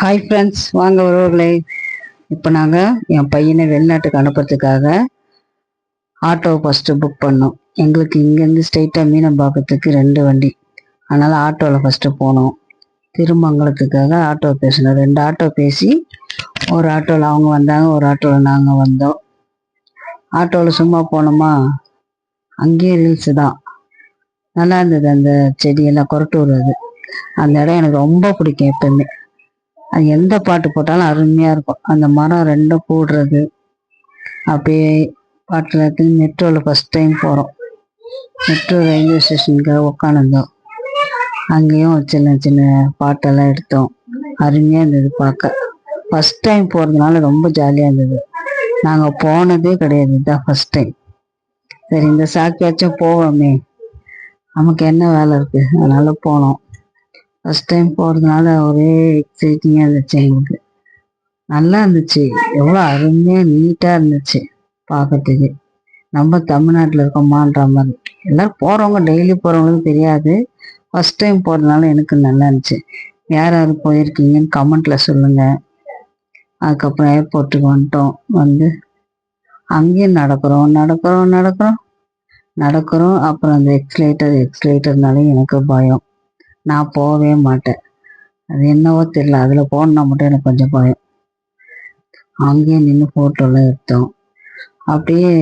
Hi friends வாங்க உறவுகளே இப்போ நாங்கள் என் பையனை வெளிநாட்டுக்கு அனுப்புறதுக்காக ஆட்டோ ஃபஸ்ட்டு புக் பண்ணோம். எங்களுக்கு இங்கேருந்து ஸ்ட்ரெயிட்டாக மீனம்பாக்கத்துக்கு ரெண்டு வண்டி. அதனால் ஆட்டோவில் ஃபஸ்ட்டு போனோம். திருமங்கலத்துக்காக ஆட்டோ பேசினோம். ரெண்டு ஆட்டோ பேசி ஒரு ஆட்டோவில் அவங்க வந்தாங்க ஒரு ஆட்டோவில் நாங்கள் வந்தோம். ஆட்டோவில் சும்மா போனோமா? அங்கேயே ரீல்ஸு தான். நல்லா இருந்தது அந்த செடியெல்லாம் கொரட்டூர் அது. அந்த இடம் எனக்கு ரொம்ப பிடிக்கும் எப்பவுமே. அது எந்த பாட்டு போட்டாலும் அருமையாக இருக்கும். அந்த மரம் ரெண்டும் கூடுறது. அப்படியே பாட்டில் மெட்ரோவில் ஃபஸ்ட் டைம் போகிறோம் மெட்ரோ ரயில்வே ஸ்டேஷனுக்காக உட்காந்துருந்தோம் அங்கேயும் சின்ன சின்ன பாட்டெல்லாம் எடுத்தோம். அருமையாக இருந்தது பார்க்க. ஃபஸ்ட் டைம் போகிறதுனால ரொம்ப ஜாலியாக இருந்தது. நாங்கள் போனதே கிடையாது. இதுதான் ஃபஸ்ட் டைம் சரி இந்த சாக்கியாச்சும் போவோமே. நமக்கு என்ன வேலை இருக்குது அதனால போனோம். ஃபஸ்ட் டைம் போகிறதுனால ஒரே எக்ஸைட்டிங்காக இருந்துச்சு எங்களுக்கு. நல்லா இருந்துச்சு. எவ்வளோ அருமையாக நீட்டாக இருந்துச்சு பார்க்கறதுக்கு நம்ம தமிழ்நாட்டில் இருக்கோமான்ற மாதிரி. எல்லோரும் போகிறவங்க டெய்லி போகிறவங்களுக்கு தெரியாது. ஃபஸ்ட் டைம் போகிறதுனால எனக்கு நல்லா இருந்துச்சு. யார் யார் போயிருக்கீங்கன்னு கமெண்ட்டில் சொல்லுங்கள் அதுக்கப்புறம் ஏர்போர்ட்டுக்கு வந்துட்டோம். வந்து அங்கேயும் நடக்கிறோம் நடக்கிறோம் நடக்கிறோம். நடக்கிறோம். அப்புறம் அந்த எக்ஸ்லேட்டர் எக்ஸ்லேட்டர்னாலே எனக்கு பயம். நான் போகவே மாட்டேன். அது என்னவோ தெரியல. அதில் போனால் மட்டும் எனக்கு கொஞ்சம் பயம். அங்கேயே நின்று ஃபோட்டோலாம் எடுத்தோம். அப்படியே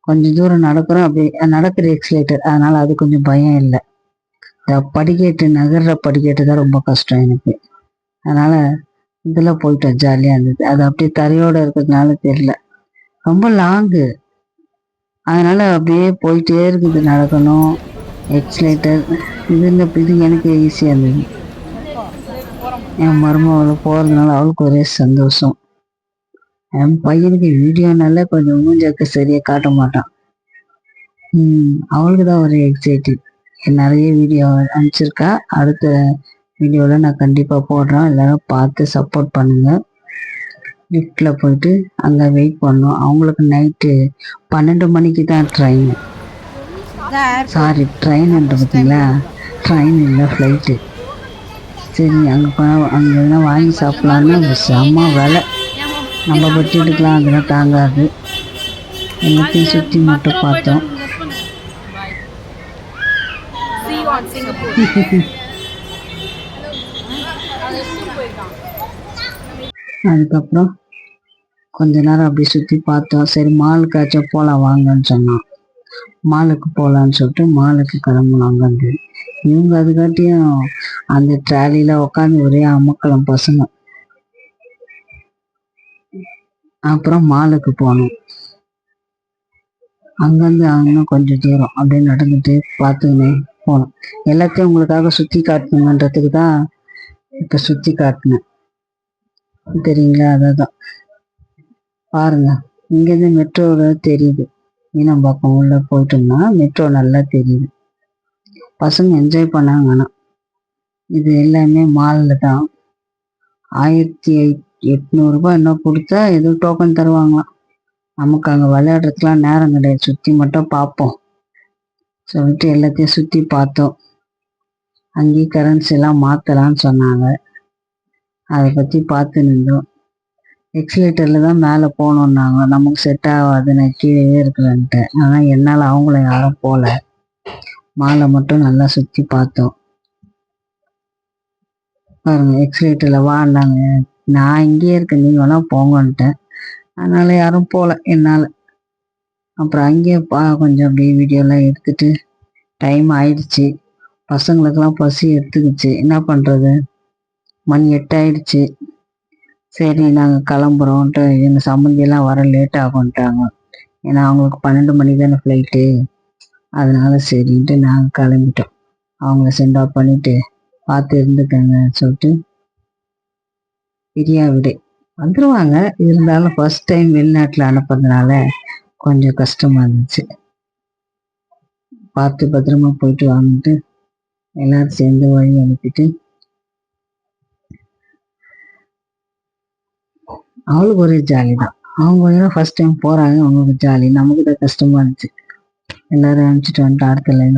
கொஞ்சம் தூரம் நடக்கிறோம். அப்படியே நடக்கிற எக்ஸிலேட்டர் அதனால் அது கொஞ்சம் பயம் இல்லை. இந்த படிக்கட்டு நகர்ற படிக்கட்டு தான் ரொம்ப கஷ்டம் எனக்கு. அதனால் இதில் போயிட்டோம் ஜாலியாக இருந்தது. அது அப்படியே தரையோடு இருக்கிறதுனால தெரியல. ரொம்ப லாங்கு அதனால் அப்படியே போயிட்டே இருக்குது. நடக்கணும். எக்ஸ்லேட்டர் இதில் இந்த இது எனக்கு ஈஸியாக இருந்தது. என் மருமகளை போகிறதுனால அவளுக்கு ஒரே சந்தோஷம். என் பையனுக்கு வீடியோனால கொஞ்சம் மூஞ்சக்க சரியாக காட்ட மாட்டான். அவளுக்கு தான் ஒரே எக்ஸைட்டிங் நிறைய வீடியோ அனுப்பிச்சிருக்கா. அடுத்த வீடியோவில் நான் கண்டிப்பாக போடுறேன். எல்லோரும் பார்த்து சப்போர்ட் பண்ணுங்கள் லிஃப்டில் போயிட்டு அங்கே வெயிட் பண்ணோம் அவங்களுக்கு நைட்டு பன்னெண்டு மணிக்கு தான் ட்ரெயின் சாரி. ட்ரெயின்ன்ற பார்த்தீங்களா? ட்ரெயின் இல்லை ஃப்ளைட்டு சரி அங்கே போனால் அங்கே எதுனா வாங்கி சாப்பிட்லான்னு செம்ம விலை. நம்ம பட்ஜெட்டுக்கெலாம் அதெல்லாம் தாங்காது. எல்லாத்தையும் சுற்றி மட்டும் பார்த்தோம். அதுக்கப்புறம் கொஞ்ச நேரம் அப்படி சுற்றி பார்த்தோம். சரி மாலுக்காச்சும் போகலாம் வாங்கன்னு சொன்னோம் மாலுக்கு போகலான்னு சொல்லிட்டு மாலுக்கு கிளம்புனாங்க அங்கேருந்து இவங்க அதுக்காட்டியும் அந்த ட்ராலியில் உட்காந்து ஒரே அமக்கலம் பசங்க. அப்புறம் மாலுக்கு போனோம். அங்கேருந்து இன்னும் கொஞ்சம் தூரம் அப்படியே நடந்துட்டு பார்த்துக்கினே போனோம். எல்லாத்தையும் உங்களுக்காக சுற்றி காட்டணுங்கன்றதுக்கு தான் இப்போ சுற்றி காட்டினேன். தெரியுங்களா அதை தான் பாருங்க இங்கேருந்து மெட்ரோவில் தெரியுது. மீனம்பாக்கம் உள்ள போயிட்டோம்னா மெட்ரோ நல்லா தெரியுது. பசங்க என்ஜாய் பண்ணாங்க ஆனால் இது எல்லாமே மாலில் தான். ஆயிரத்தி எட்நூறுபா என்ன கொடுத்தா எதுவும் டோக்கன் தருவாங்களாம். நமக்கு அங்கே விளையாடுறதுக்குலாம் நேரம் கிடையாது. சுற்றி மட்டும் பார்ப்போம். சொல்லிட்டு எல்லாத்தையும் சுற்றி பார்த்தோம். அங்கேயே கரன்சிலாம் மாற்றலான்னு சொன்னாங்க. அதை பற்றி பார்த்து நின்றோம் எக்ஸிலேட்டரில் தான் மேலே போகணுன்னாங்க நமக்கு செட் ஆகாது. நான் கீழே இருக்கிறேன்ட்டு ஆனால் என்னால் அவங்கள யாரும் போகல மாலை மட்டும் நல்லா சுற்றி பார்த்தோம். பாருங்க எக்ஸிலேட்டரில் வாண்டாங்க நான் இங்கேயே இருக்கேன். நீங்கள் வேணால் போங்கன்ட்டேன் அதனால் யாரும் போகல என்னால். அப்புறம் அங்கேயே பா கொஞ்சம் அப்படியே வீடியோலாம் எடுத்துட்டு டைம் ஆயிடுச்சு. பசங்களுக்கெல்லாம் பசி எடுத்துக்கிச்சு. என்ன பண்ணுறது மணி எட்டாயிடுச்சு. சரி நாங்கள் கிளம்புறோன்ட்டு எங்கள் சம்மந்தியெல்லாம் வர லேட் ஆகும்ட்டாங்க ஏன்னா அவங்களுக்கு பன்னெண்டு மணி தானே ஃப்ளைட்டு அதனால சரின்ட்டு நாங்கள் கிளம்பிட்டோம். அவங்கள சென்ட் ஆஃப் பண்ணிவிட்டு பார்த்து இருந்துக்கங்க சொல்லிட்டு பிரியா விடு. வந்துடுவாங்க இருந்தாலும் ஃபர்ஸ்ட் டைம் வெளிநாட்டில் அனுப்புறதுனால கொஞ்சம் கஷ்டமாக இருந்துச்சு. பார்த்து பத்திரமா போயிட்டு வாங்கிட்டு எல்லாரும் சேர்ந்து வழி அனுப்பிட்டு அவளுக்கு ஒரே ஜாலி தான். அவங்க ஏன்னா ஃபர்ஸ்ட் டைம் போறாங்க அவங்களுக்கு ஜாலி நமக்கு தான் கஷ்டமா இருந்துச்சு. எல்லாரும் அனுப்பிச்சிட்டு வந்துட்டு அடுத்த லைன்